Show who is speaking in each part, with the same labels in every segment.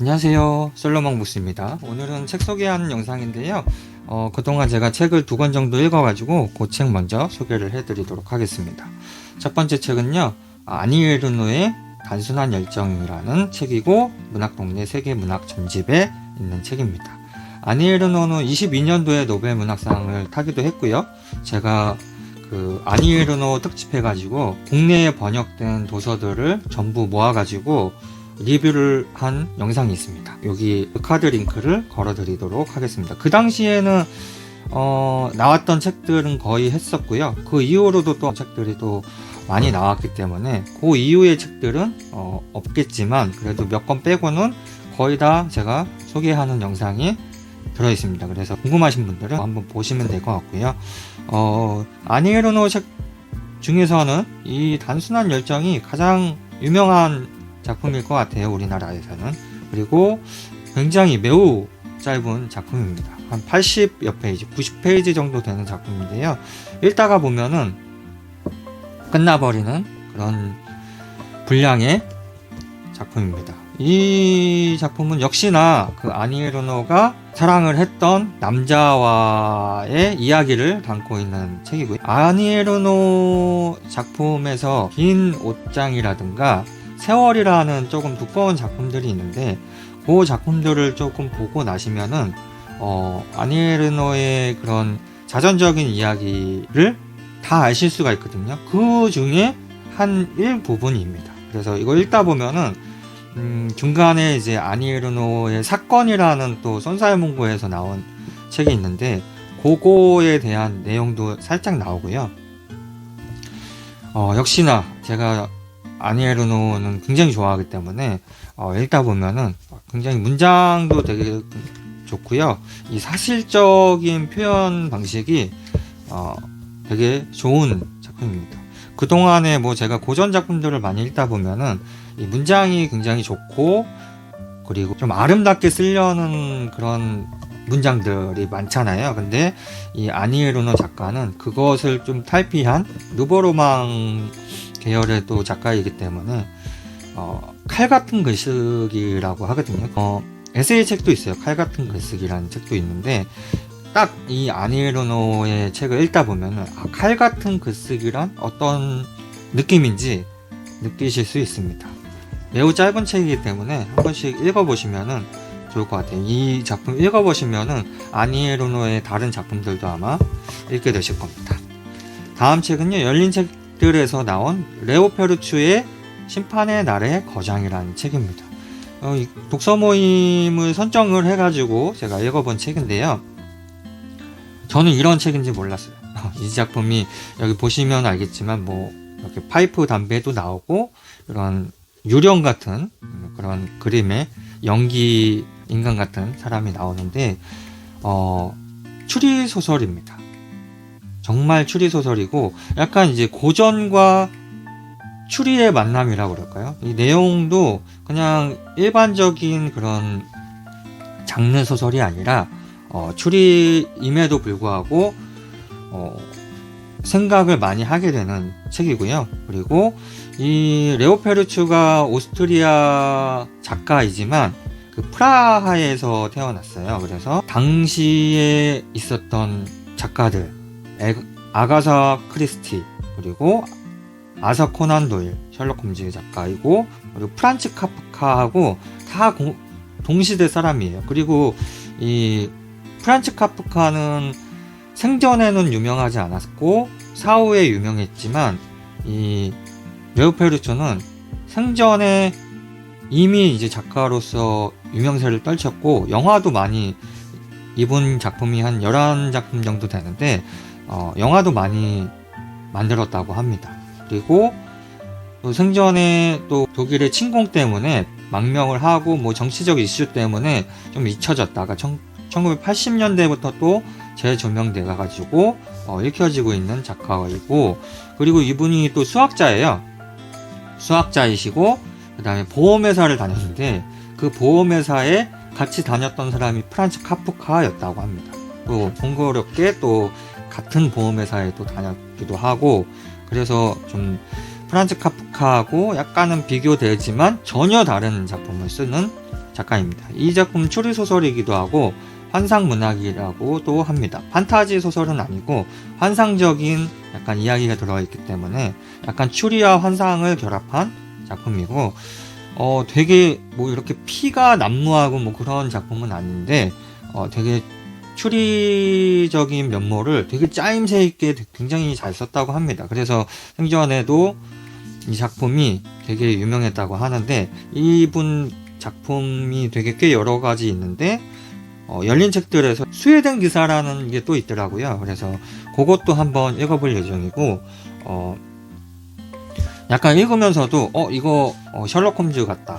Speaker 1: 안녕하세요. 솔로몬 부스입니다. 오늘은 책 소개하는 영상인데요. 어, 그동안 제가 책을 두 권 정도 읽어가지고 그 책 먼저 소개를 해드리도록 하겠습니다. 첫 번째 책은요. 아니에르노의 단순한 열정이라는 책이고 문학동네 세계 문학 전집에 있는 책입니다. 아니에르노는 22년도에 노벨 문학상을 타기도 했고요. 제가 그 아니에르노 특집해가지고 국내에 번역된 도서들을 전부 모아가지고 리뷰를 한 영상이 있습니다. 여기 카드 링크를 걸어 드리도록 하겠습니다. 그 당시에는 어, 나왔던 책들은 거의 했었고요. 그 이후로도 또 책들이 또 많이 나왔기 때문에 그 이후의 책들은 어, 없겠지만 그래도 몇 권 빼고는 거의 다 제가 소개하는 영상이 들어 있습니다. 그래서 궁금하신 분들은 한번 보시면 될 것 같고요. 어, 아니에르노 책 중에서는 이 단순한 열정이 가장 유명한 작품일 것 같아요. 우리나라에서는. 그리고 굉장히 매우 짧은 작품입니다. 한 80여 페이지, 90페이지 정도 되는 작품인데요. 읽다가 보면은 끝나버리는 그런 분량의 작품입니다. 이 작품은 역시나 그 아니에르노가 사랑을 했던 남자와의 이야기를 담고 있는 책이고요. 아니에르노 작품에서 긴 옷장이라든가 세월이라는 조금 두꺼운 작품들이 있는데 그 작품들을 조금 보고 나시면은 어, 아니에르노의 그런 자전적인 이야기를 다 아실 수가 있거든요. 그 중에 한 일부분입니다. 그래서 이거 읽다 보면은 음, 중간에 이제 아니에르노의 사건이라는 또 손사회문고에서 나온 책이 있는데 그거에 대한 내용도 살짝 나오고요. 어, 역시나 제가 아니에르노는 굉장히 좋아하기 때문에 어, 읽다 보면은 굉장히 문장도 되게 좋고요. 이 사실적인 표현 방식이 어, 되게 좋은 작품입니다. 그 동안에 뭐 제가 고전 작품들을 많이 읽다 보면은 이 문장이 굉장히 좋고 그리고 좀 아름답게 쓰려는 그런 문장들이 많잖아요. 근데 이 아니에르노 작가는 그것을 좀 탈피한 누버로망 계열의 또 작가이기 때문에 어, 칼 같은 글쓰기라고 하거든요. 어, 에세이 책도 있어요. 칼 같은 글쓰기라는 책도 있는데 딱 이 아니에르노의 책을 읽다 보면은 아, 칼 같은 글쓰기란 어떤 느낌인지 느끼실 수 있습니다. 매우 짧은 책이기 때문에 한 번씩 읽어보시면은 좋을 것 같아요. 이 작품 읽어보시면은 아니에르노의 다른 작품들도 아마 읽게 되실 겁니다. 다음 책은요, 열린 책 들에서 나온 레오 페르추의 심판의 날의 거장이라는 책입니다. 어, 이 독서 모임을 선정을 해가지고 제가 읽어본 책인데요. 저는 이런 책인지 몰랐어요. 이 작품이 여기 보시면 알겠지만 뭐 이렇게 파이프 담배도 나오고 이런 유령 같은 그런 그림의 연기 인간 같은 사람이 나오는데 어 추리 소설입니다. 정말 추리 소설이고 약간 이제 고전과 추리의 만남이라고 그럴까요? 이 내용도 그냥 일반적인 그런 장르 소설이 아니라 어, 추리임에도 불구하고 어, 생각을 많이 하게 되는 책이고요. 그리고 이 레오 페르추가 오스트리아 작가이지만 그 프라하에서 태어났어요. 그래서 당시에 있었던 작가들 에, 아가사 크리스티 그리고 아서 코난 도일 셜록 홈즈 작가이고 그리고 프란츠 카프카하고 다 공, 동시대 사람이에요. 그리고 이 프란츠 카프카는 생전에는 유명하지 않았고 사후에 유명했지만 이 레오페르초는 생전에 이미 이제 작가로서 유명세를 떨쳤고 영화도 많이 이분 작품이 한 11작품 정도 되는데 어, 영화도 많이 만들었다고 합니다. 그리고 또 생전에 또 독일의 침공 때문에 망명을 하고 뭐 정치적 이슈 때문에 좀 잊혀졌다가 1980년대부터 또 재조명돼 가지고 어, 읽혀지고 있는 작가이고 그리고 이분이 또 수학자예요. 수학자이시고 그다음에 보험회사를 다녔는데 그 보험회사에 같이 다녔던 사람이 프란츠 카프카였다고 합니다. 또 공교롭게 또 같은 보험회사에 또 다녔기도 하고 그래서 좀 프란츠 카프카하고 약간은 비교되지만 전혀 다른 작품을 쓰는 작가입니다. 이 작품 추리 소설이기도 하고 환상 문학이라고도 합니다. 판타지 소설은 아니고 환상적인 약간 이야기가 들어있기 때문에 약간 추리와 환상을 결합한 작품이고 어 되게 뭐 이렇게 피가 난무하고 뭐 그런 작품은 아닌데 어 되게 추리적인 면모를 되게 짜임새 있게 굉장히 잘 썼다고 합니다. 그래서 생전에도 이 작품이 되게 유명했다고 하는데 이분 작품이 되게 꽤 여러 가지 있는데 어, 열린 책들에서 스웨덴 기사라는 게 또 있더라고요. 그래서 그것도 한번 읽어볼 예정이고 어, 약간 읽으면서도 어 이거 어, 셜록 홈즈 같다.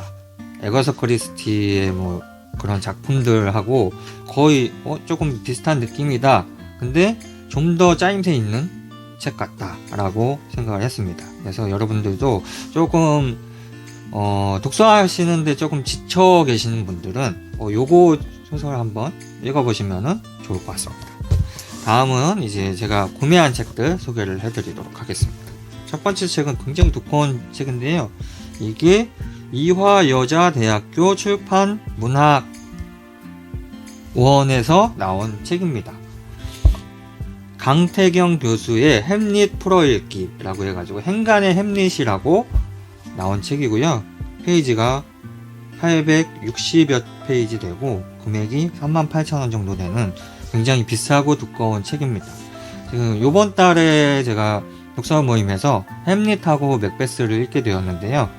Speaker 1: 에거서 크리스티의 뭐 그런 작품들하고 거의 어, 조금 비슷한 느낌이다. 근데 좀 더 짜임새 있는 책 같다라고 생각을 했습니다. 그래서 여러분들도 조금 어, 독서하시는데 조금 지쳐 계시는 분들은 어, 요거 소설 한번 읽어보시면 좋을 것 같습니다. 다음은 이제 제가 구매한 책들 소개를 해드리도록 하겠습니다. 첫 번째 책은 굉장히 두꺼운 책인데요. 이게 이화여자대학교 출판 문학 원에서 나온 책입니다. 강태경 교수의 햄릿 풀어읽기라고 해가지고 행간의 햄릿이라고 나온 책이고요. 페이지가 860여 페이지 되고 금액이 38,000원 정도 되는 굉장히 비싸고 두꺼운 책입니다. 지금 요번 달에 제가 독서 모임에서 햄릿하고 맥베스를 읽게 되었는데요.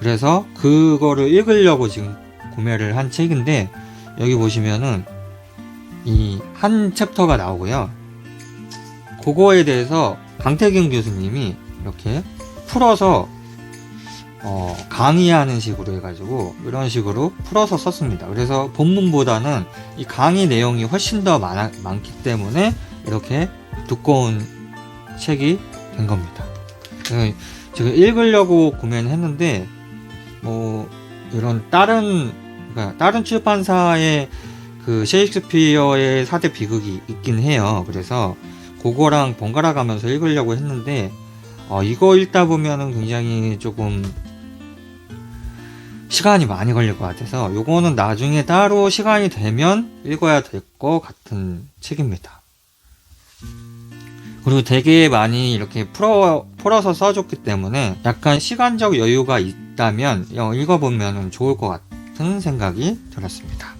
Speaker 1: 그래서 그거를 읽으려고 지금 구매를 한 책인데 여기 보시면은 이 한 챕터가 나오고요. 그거에 대해서 강태경 교수님이 이렇게 풀어서 어, 강의하는 식으로 해가지고 이런 식으로 풀어서 썼습니다. 그래서 본문보다는 이 강의 내용이 훨씬 더 많아, 많기 때문에 이렇게 두꺼운 책이 된 겁니다. 제가 읽으려고 구매를 했는데 뭐 이런 다른 그러니까 다른 출판사의 그 셰익스피어의 4대 비극이 있긴 해요. 그래서 그거랑 번갈아 가면서 읽으려고 했는데 어, 이거 읽다 보면은 굉장히 조금 시간이 많이 걸릴 것 같아서 요거는 나중에 따로 시간이 되면 읽어야 될 것 같은 책입니다. 그리고 되게 많이 이렇게 풀어, 풀어서 써줬기 때문에 약간 시간적 여유가 있 다면 어, 읽어보면 좋을 것 같은 생각이 들었습니다.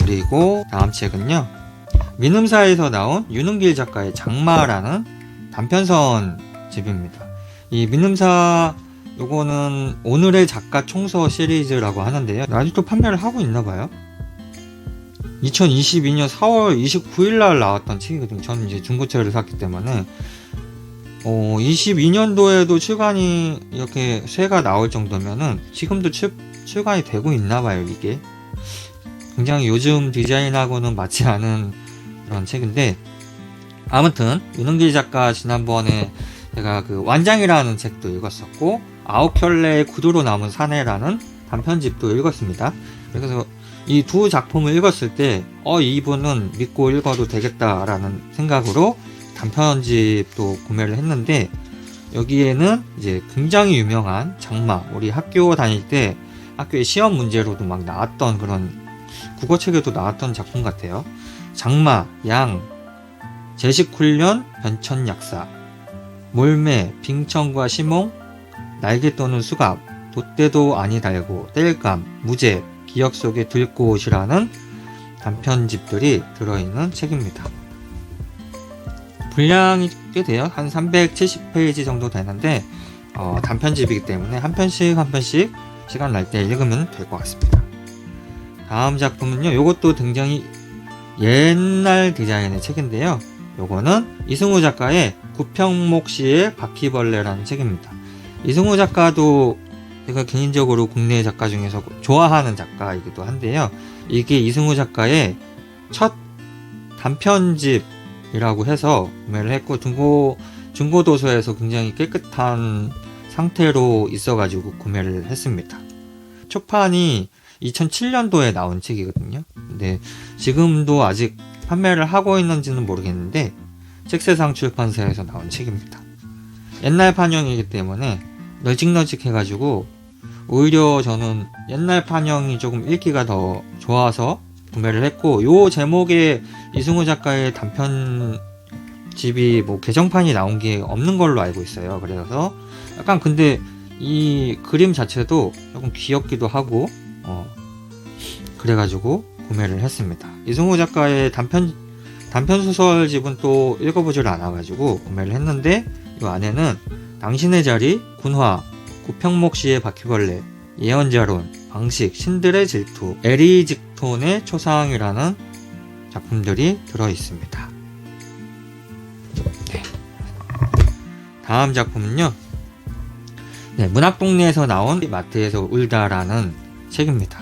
Speaker 1: 그리고 다음 책은요. 민음사에서 나온 윤은길 작가의 장마라는 단편선 집입니다. 이 민음사 요거는 오늘의 작가 총서 시리즈라고 하는데요. 아직도 판매를 하고 있나 봐요. 2022년 4월 29일 날 나왔던 책이거든요. 저는 이제 중고책을 샀기 때문에 어, 22년도에도 출간이 이렇게 새가 나올 정도면은 지금도 출, 출간이 되고 있나 봐요, 이게. 굉장히 요즘 디자인하고는 맞지 않은 그런 책인데 아무튼 윤은길 작가 지난번에 제가 그 완장이라는 책도 읽었었고 아홉 켤레의 구두로 남은 사내라는 단편집도 읽었습니다. 그래서 이 두 작품을 읽었을 때, 어, 이분은 믿고 읽어도 되겠다라는 생각으로 단편집도 구매를 했는데, 여기에는 이제 굉장히 유명한 장마, 우리 학교 다닐 때 학교에 시험 문제로도 막 나왔던 그런 국어책에도 나왔던 작품 같아요. 장마, 양, 제식훈련, 변천약사, 몰매, 빙천과 시몽, 날개 떠는 수갑, 돛대도 아니 달고, 땔감, 무제, 기억 속의 들꽃이라는 단편집들이 들어있는 책입니다. 분량이 꽤 돼요. 한 370페이지 정도 되는데, 어, 단편집이기 때문에 한 편씩 한 편씩 시간 날 때 읽으면 될 것 같습니다. 다음 작품은요, 이것도 굉장히 옛날 디자인의 책인데요. 요거는 이승우 작가의 구평목 씨의 바퀴벌레라는 책입니다. 이승우 작가도 제가 개인적으로 국내 작가 중에서 좋아하는 작가이기도 한데요. 이게 이승우 작가의 첫 단편집 이라고 해서 구매를 했고 중고 중고 도서에서 굉장히 깨끗한 상태로 있어가지고 구매를 했습니다. 초판이 2007년도에 나온 책이거든요. 근데 지금도 아직 판매를 하고 있는지는 모르겠는데 책세상 출판사에서 나온 책입니다. 옛날 판형이기 때문에 널찍널찍 해가지고 오히려 저는 옛날 판형이 조금 읽기가 더 좋아서 구매를 했고 요 제목에 이승우 작가의 단편 집이 뭐 개정판이 나온 게 없는 걸로 알고 있어요. 그래서 약간 근데 이 그림 자체도 조금 귀엽기도 하고 어 그래가지고 구매를 했습니다. 이승우 작가의 단편 단편 소설집은 또 읽어보질 않아가지고 구매를 했는데 이 안에는 당신의 자리, 군화, 구평목 씨의 바퀴벌레, 예언자론, 방식, 신들의 질투, 에리직톤의 초상이라는 작품들이 들어 있습니다. 네. 다음 작품은요. 네, 문학동네에서 나온 마트에서 울다라는 책입니다.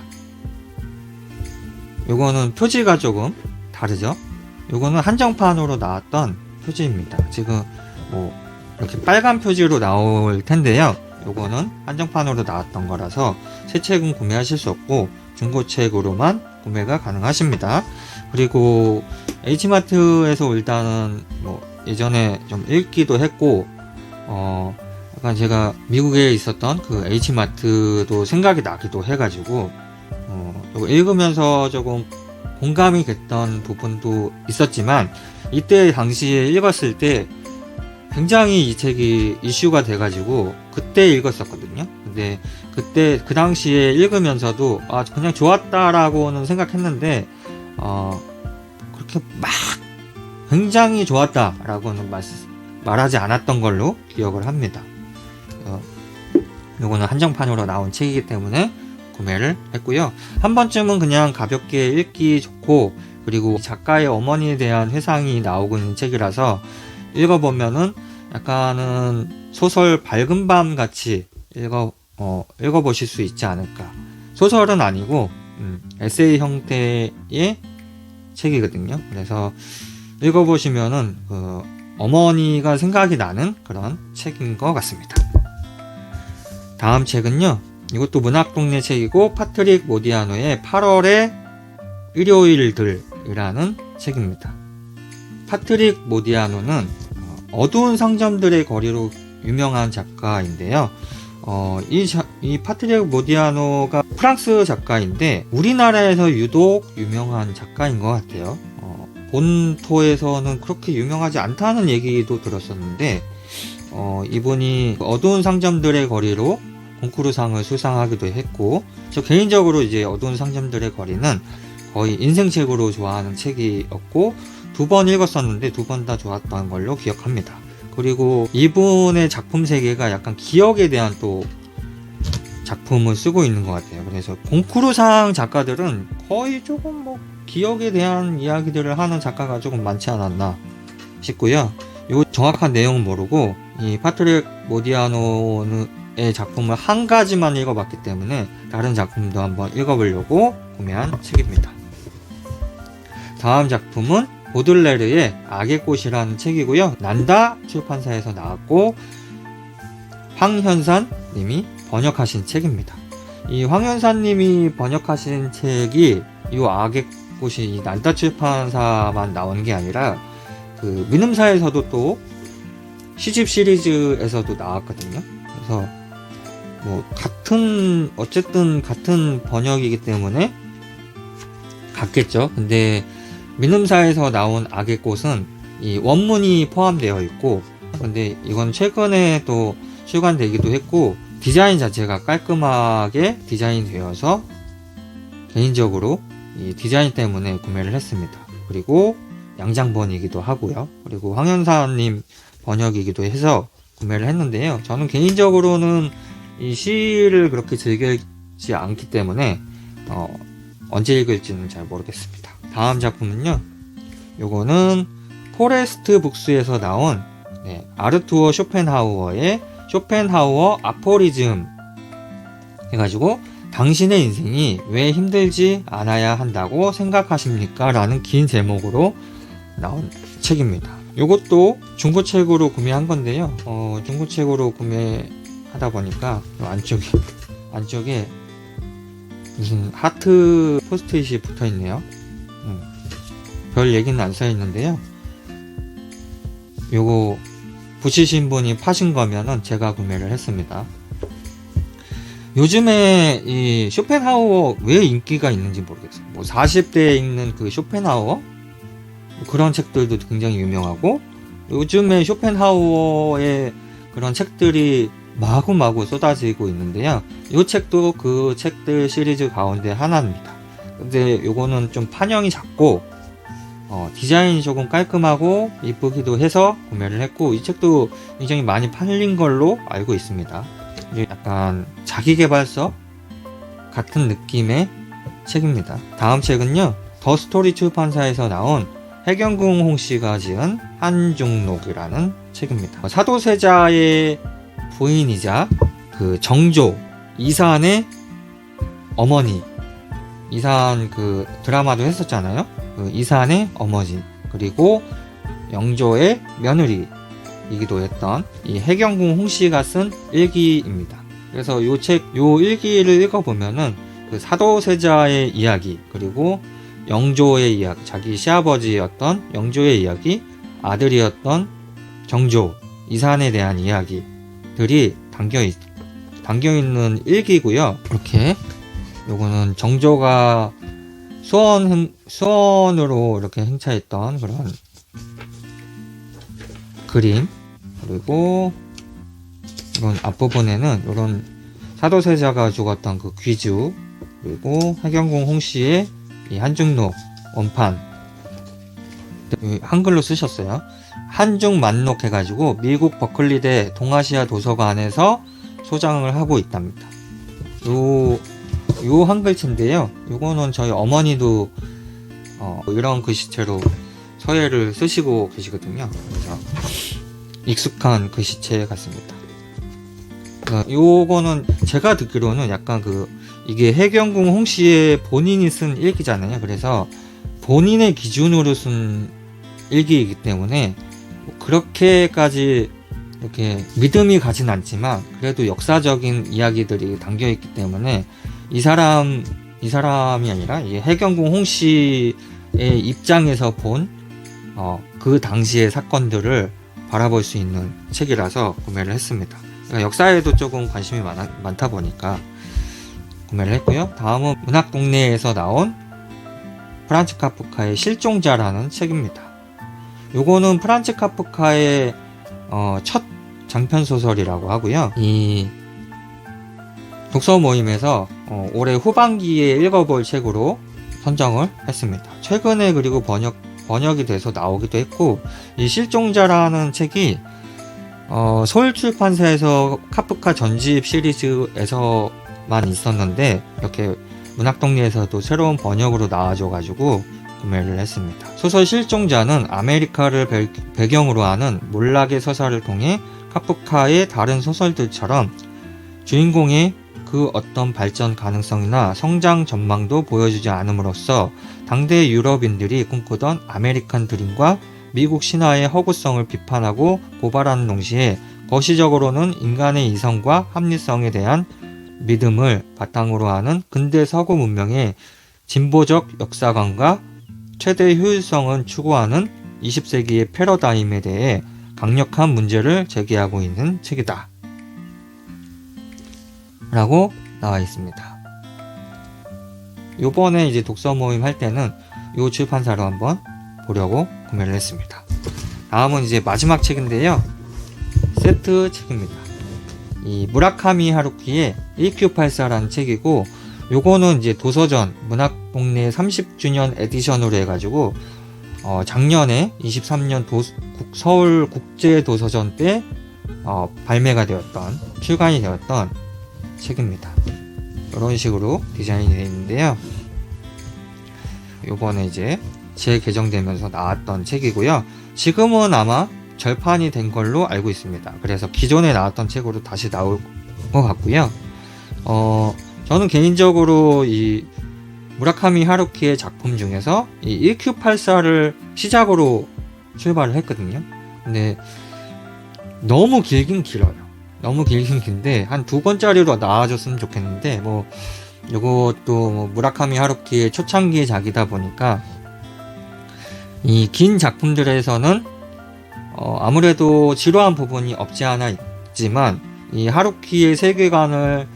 Speaker 1: 요거는 표지가 조금 다르죠? 요거는 한정판으로 나왔던 표지입니다. 지금 뭐 이렇게 빨간 표지로 나올 텐데요. 요거는 한정판으로 나왔던 거라서 새 책은 구매하실 수 없고 중고책으로만 구매가 가능하십니다. 그리고 H마트에서 일단은 뭐 예전에 좀 읽기도 했고 어 약간 제가 미국에 있었던 그 H마트도 생각이 나기도 해가지고 어 읽으면서 조금 공감이 됐던 부분도 있었지만 이때 당시에 읽었을 때 굉장히 이 책이 이슈가 돼가지고 그때 읽었었거든요. 근데 그때 그 당시에 읽으면서도 아 그냥 좋았다라고는 생각했는데 어 그렇게 막 굉장히 좋았다라고는 말, 말하지 않았던 걸로 기억을 합니다. 어, 요거는 한정판으로 나온 책이기 때문에 구매를 했고요. 한 번쯤은 그냥 가볍게 읽기 좋고 그리고 작가의 어머니에 대한 회상이 나오고 있는 책이라서 읽어보면은 약간은 소설 밝은 밤 같이 읽어 어, 읽어보실 수 있지 않을까. 소설은 아니고 음, 에세이 형태의 책이거든요. 그래서 읽어보시면은 그 어머니가 생각이 나는 그런 책인 것 같습니다. 다음 책은요. 이것도 문학 동네 책이고 파트릭 모디아노의 8월의 일요일들이라는 책입니다. 파트릭 모디아노는 어, 어두운 상점들의 거리로 유명한 작가인데요. 어, 이, 자- 이 파트릭 모디아노가 프랑스 작가인데 우리나라에서 유독 유명한 작가인 것 같아요. 어, 본토에서는 그렇게 유명하지 않다는 얘기도 들었었는데 어, 이분이 어두운 상점들의 거리로 콩쿠르상을 수상하기도 했고 저 개인적으로 이제 어두운 상점들의 거리는 거의 인생책으로 좋아하는 책이었고 두 번 읽었었는데 두 번 다 좋았던 걸로 기억합니다. 그리고 이분의 작품 세계가 약간 기억에 대한 또 작품을 쓰고 있는 것 같아요. 그래서 공쿠르상 작가들은 거의 조금 뭐 기억에 대한 이야기들을 하는 작가가 조금 많지 않았나 싶고요. 요 정확한 내용은 모르고 이 파트릭 모디아노의 작품을 한 가지만 읽어봤기 때문에 다른 작품도 한번 읽어보려고 구매한 책입니다. 다음 작품은 보들레르의 악의 꽃이라는 책이고요. 난다 출판사에서 나왔고 황현산 님이 번역하신 책입니다. 이 황현산 님이 번역하신 책이 이 악의 꽃이 이 난다 출판사만 나온 게 아니라 그 민음사에서도 또 시집 시리즈에서도 나왔거든요. 그래서 뭐 같은 어쨌든 같은 번역이기 때문에 같겠죠. 근데 민음사에서 나온 악의 꽃은 이 원문이 포함되어 있고 근데 이건 최근에 또 출간되기도 했고 디자인 자체가 깔끔하게 디자인되어서 개인적으로 이 디자인 때문에 구매를 했습니다. 그리고 양장본이기도 하고요. 그리고 황현사님 번역이기도 해서 구매를 했는데요. 저는 개인적으로는 이 시를 그렇게 즐기지 않기 때문에 어, 언제 읽을지는 잘 모르겠습니다. 다음 작품은요. 요거는 포레스트 북스에서 나온 네, 아르투어 쇼펜하우어의 쇼펜하우어 아포리즘 해가지고 당신의 인생이 왜 힘들지 않아야 한다고 생각하십니까? 라는 긴 제목으로 나온 책입니다. 요것도 중고책으로 구매한 건데요. 어, 중고책으로 구매하다 보니까 요 안쪽에 안쪽에 무슨 하트 포스트잇이 붙어 있네요. 음, 별 얘기는 안 써 있는데요. 요거 붙이신 분이 파신 거면은 제가 구매를 했습니다. 요즘에 이 쇼펜하우어 왜 인기가 있는지 모르겠어요. 뭐 40대에 읽는 그 쇼펜하우어 뭐 그런 책들도 굉장히 유명하고 요즘에 쇼펜하우어의 그런 책들이 마구마구 쏟아지고 있는데요. 이 책도 그 책들 시리즈 가운데 하나입니다. 근데 요거는 좀 판형이 작고 어, 디자인이 조금 깔끔하고 이쁘기도 해서 구매를 했고 이 책도 굉장히 많이 팔린 걸로 알고 있습니다. 약간 자기개발서 같은 느낌의 책입니다. 다음 책은요. 더 스토리 출판사에서 나온 해경궁 홍씨가 지은 한중록이라는 책입니다. 사도세자의 부인이자 그 정조 이산의 어머니 이산 그 드라마도 했었잖아요. 그 이산의 어머니 그리고 영조의 며느리이기도 했던 이 해경궁 홍씨가 쓴 일기입니다. 그래서 요 책, 요 일기를 읽어보면은 그 사도세자의 이야기 그리고 영조의 이야기, 자기 시아버지였던 영조의 이야기, 아들이었던 정조 이산에 대한 이야기들이 담겨 있, 담겨 있는 일기고요. 이렇게 요거는 정조가 수원 수원으로 이렇게 행차했던 그런 그림 그리고 이런 앞부분에는 이런 사도세자가 죽었던 그 귀주 그리고 해경궁 홍씨의 이 한중록 원판 한글로 쓰셨어요. 한중 만록 해가지고 미국 버클리대 동아시아 도서관에서 소장을 하고 있답니다. 요, 요 한글체인데요. 요거는 저희 어머니도 어, 이런 글씨체로 서예를 쓰시고 계시거든요. 그래서 익숙한 글씨체 같습니다. 어, 요거는 제가 듣기로는 약간 그 이게 해경궁 홍씨의 본인이 쓴 일기잖아요. 그래서 본인의 기준으로 쓴 일기이기 때문에 뭐 그렇게까지 이렇게 믿음이 가진 않지만 그래도 역사적인 이야기들이 담겨 있기 때문에 이 사람 이 사람이 아니라 이 해경궁 홍 씨의 입장에서 본 어, 그 당시의 사건들을 바라볼 수 있는 책이라서 구매를 했습니다. 그러니까 역사에도 조금 관심이 많아, 많다 보니까 구매를 했고요. 다음은 문학 동네에서 나온 프란츠 카프카의 실종자라는 책입니다. 요거는 프란츠 카프카의 어, 첫 장편 소설이라고 하고요. 이 독서 모임에서 어, 올해 후반기에 읽어볼 책으로 선정을 했습니다. 최근에 그리고 번역 번역이 돼서 나오기도 했고 이 실종자라는 책이 어, 서울 출판사에서 카프카 전집 시리즈에서만 있었는데 이렇게 문학동리에서도 새로운 번역으로 나와줘가지고 구매를 했습니다. 소설 실종자는 아메리카를 배경으로 하는 몰락의 서사를 통해 카프카의 다른 소설들처럼 주인공의 그 어떤 발전 가능성이나 성장 전망도 보여주지 않음으로써 당대 유럽인들이 꿈꾸던 아메리칸 드림과 미국 신화의 허구성을 비판하고 고발하는 동시에 거시적으로는 인간의 이성과 합리성에 대한 믿음을 바탕으로 하는 근대 서구 문명의 진보적 역사관과 최대 효율성은 추구하는 20세기의 패러다임에 대해 강력한 문제를 제기하고 있는 책이다. 라고 나와 있습니다. 요번에 이제 독서 모임 할 때는 요 출판사로 한번 보려고 구매를 했습니다. 다음은 이제 마지막 책인데요. 세트 책입니다. 이 무라카미 하루키의 1Q84라는 책이고 요거는 이제 도서전 문학동네 30주년 에디션으로 해가지고 어, 작년에 23년 도, 서울 국제도서전 때 어, 발매가 되었던 출간이 되었던 책입니다. 이런 식으로 디자인이 되어 있는데요. 요번에 이제 재개정되면서 나왔던 책이고요. 지금은 아마 절판이 된 걸로 알고 있습니다. 그래서 기존에 나왔던 책으로 다시 나올 것 같고요. 어, 저는 개인적으로 이 무라카미 하루키의 작품 중에서 이 1Q84를 시작으로 출발을 했거든요. 근데 너무 길긴 길어요. 너무 길긴 긴데 한두 권짜리로 나와줬으면 좋겠는데 뭐 이것도 뭐 무라카미 하루키의 초창기의 작이다 보니까 이 긴 작품들에서는 어 아무래도 지루한 부분이 없지 않아 있지만 이 하루키의 세계관을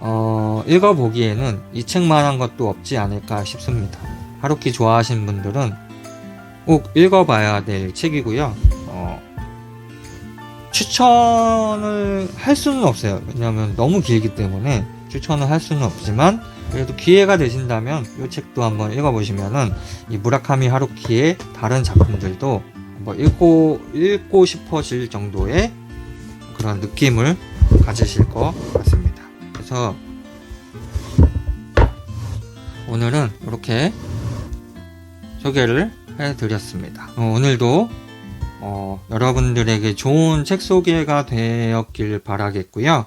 Speaker 1: 어, 읽어보기에는 이 책만한 것도 없지 않을까 싶습니다. 하루키 좋아하시는 분들은 꼭 읽어봐야 될 책이고요. 어, 추천을 할 수는 없어요. 왜냐하면 너무 길기 때문에 추천을 할 수는 없지만 그래도 기회가 되신다면 이 책도 한번 읽어보시면은 이 무라카미 하루키의 다른 작품들도 한번 읽고 읽고 싶어질 정도의 그런 느낌을 가지실 것 같습니다. 그래서 오늘은 이렇게 소개를 해드렸습니다. 어, 오늘도 어, 여러분들에게 좋은 책 소개가 되었길 바라겠고요.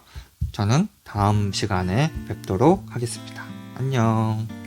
Speaker 1: 저는 다음 시간에 뵙도록 하겠습니다. 안녕.